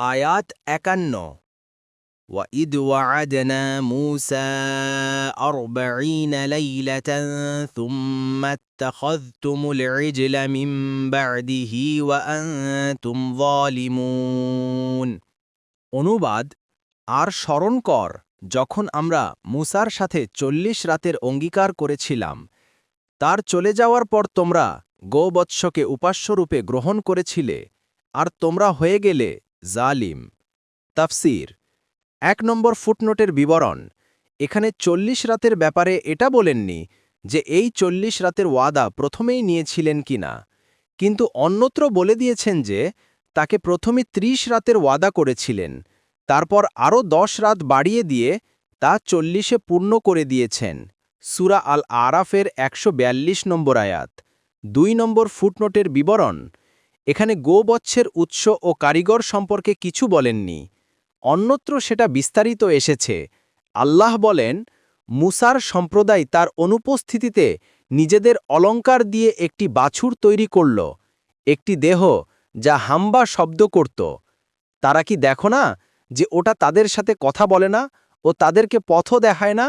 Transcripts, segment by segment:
আয়াত একান্ন। وإذ وعدنا موسى أربعين ليلة ثم اتخذتم العجل من بعده وأنتم অনুবাদ, আর স্মরণ কর, যখন আমরা মুসার সাথে চল্লিশ রাতের অঙ্গীকার করেছিলাম, তার চলে যাওয়ার পর তোমরা গোবৎসকে উপাস্যরূপে গ্রহণ করেছিলে, আর তোমরা হয়ে গেলে জালিম। তাফসির। এক নম্বর ফুটনোটের বিবরণ। এখানে চল্লিশ রাতের ব্যাপারে এটা বলেননি যে এই চল্লিশ রাতের ওয়াদা প্রথমেই নিয়েছিলেন কিনা। কিন্তু অন্যত্র বলে দিয়েছেন যে তাকে প্রথমে ত্রিশ রাতের ওয়াদা করেছিলেন, তারপর আরও দশ রাত বাড়িয়ে দিয়ে তা চল্লিশে পূর্ণ করে দিয়েছেন। সুরা আল আরাফের একশো বিয়াল্লিশ নম্বর আয়াত। দুই নম্বর ফুটনোটের বিবরণ। এখানে গোবচ্ছের উৎস ও কারিগর সম্পর্কে কিছু বলেননি। অন্যত্র সেটা বিস্তারিত এসেছে। আল্লাহ বলেন, মুসার সম্প্রদায় তার অনুপস্থিতিতে নিজেদের অলঙ্কার দিয়ে একটি বাছুর তৈরি করল, একটি দেহ যা হাম্বা শব্দ করত। তারা কি দেখো না যে ওটা তাদের সাথে কথা বলে না ও তাদেরকে পথও দেখায় না?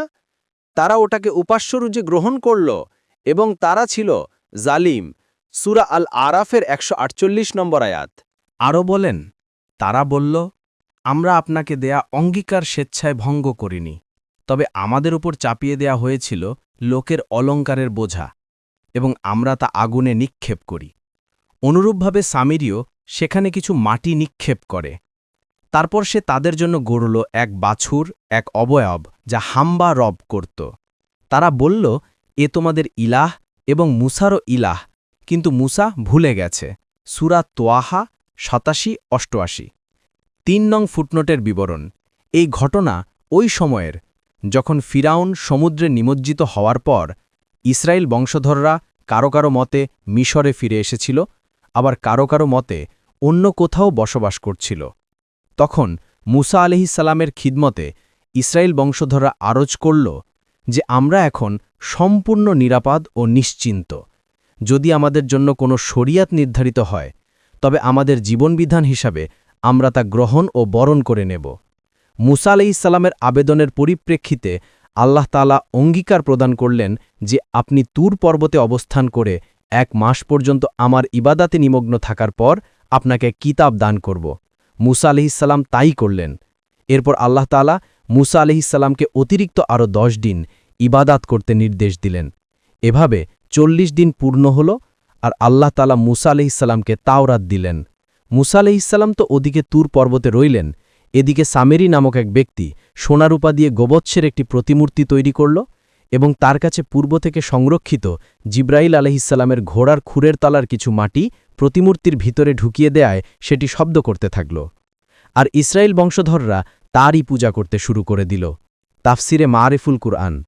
তারা ওটাকে উপাস্যরূজে গ্রহণ করল এবং তারা ছিল জালিম। সুরা আল আরাফের একশো আটচল্লিশ নম্বর আয়াত। আরও বলেন, তারা বলল, আমরা আপনাকে দেয়া অঙ্গীকার স্বেচ্ছায় ভঙ্গ করিনি, তবে আমাদের উপর চাপিয়ে দেয়া হয়েছিল লোকের অলঙ্কারের বোঝা, এবং আমরা তা আগুনে নিক্ষেপ করি। অনুরূপভাবে সামিরিও সেখানে কিছু মাটি নিক্ষেপ করে। তারপর সে তাদের জন্য গড়ল এক বাছুর, এক অবয়ব, যা হাম্বা রব করত। তারা বলল, এ তোমাদের ইলাহ এবং মুসারও ইলাহ কিন্তু মুসা ভুলে গেছে। সুরা তোয়াহা, সাতাশি, অষ্টআশি। তিন নং ফুটনোটের বিবরণ। এই ঘটনা ওই সময়ের, যখন ফিরাউন সমুদ্রে নিমজ্জিত হওয়ার পর, ইসরায়েল বংশধররা কারও কারও মতে মিশরে ফিরে এসেছিল, আবার কারও কারও মতে অন্য কোথাও বসবাস করছিল। তখন মুসা আলহিসাল্লামের খিদমতে ইসরায়েল বংশধররা আরজ করল যে আমরা এখন সম্পূর্ণ নিরাপদ ও নিশ্চিন্ত। যদি আমাদের জন্য কোনো শরিয়াত নির্ধারিত হয়, তবে আমাদের জীবনবিধান হিসাবে আমরা তা গ্রহণ ও বরণ করে নেব। মুসা আলাইসাল্লামের আবেদনের পরিপ্রেক্ষিতে আল্লাহ তালা অঙ্গীকার প্রদান করলেন যে আপনি তুর পর্বতে অবস্থান করে এক মাস পর্যন্ত আমার ইবাদাতে নিমগ্ন থাকার পর আপনাকে কিতাব দান করব। মুসা আলহিসাল্লাম তাই করলেন। এরপর আল্লাহ তালা মুসা আলহিসাল্লামকে অতিরিক্ত আরও দশ দিন ইবাদাত করতে নির্দেশ দিলেন। এভাবে চল্লিশ দিন পূর্ণ হল আর আল্লাহ তালা মুসা আলহিসাল্লামকে তাওরাত দিলেন। মুসা আলহিসাল্লাম তো ওদিকে তুর পর্বতে রইলেন। এদিকে সামেরি নামক এক ব্যক্তি সোনারূপা দিয়ে গোবৎসের একটি প্রতিমূর্তি তৈরি করল এবং তার কাছে পূর্ব থেকে সংরক্ষিত জিব্রাইল আলহিসাল্লামের ঘোড়ার খুরের তলার কিছু মাটি প্রতিমূর্তির ভিতরে ঢুকিয়ে দেয়ায় সেটি শব্দ করতে থাকল। আর ইসরায়েল বংশধররা তারই পূজা করতে শুরু করে দিল। তাফসিরে মারিফুল কুরআন।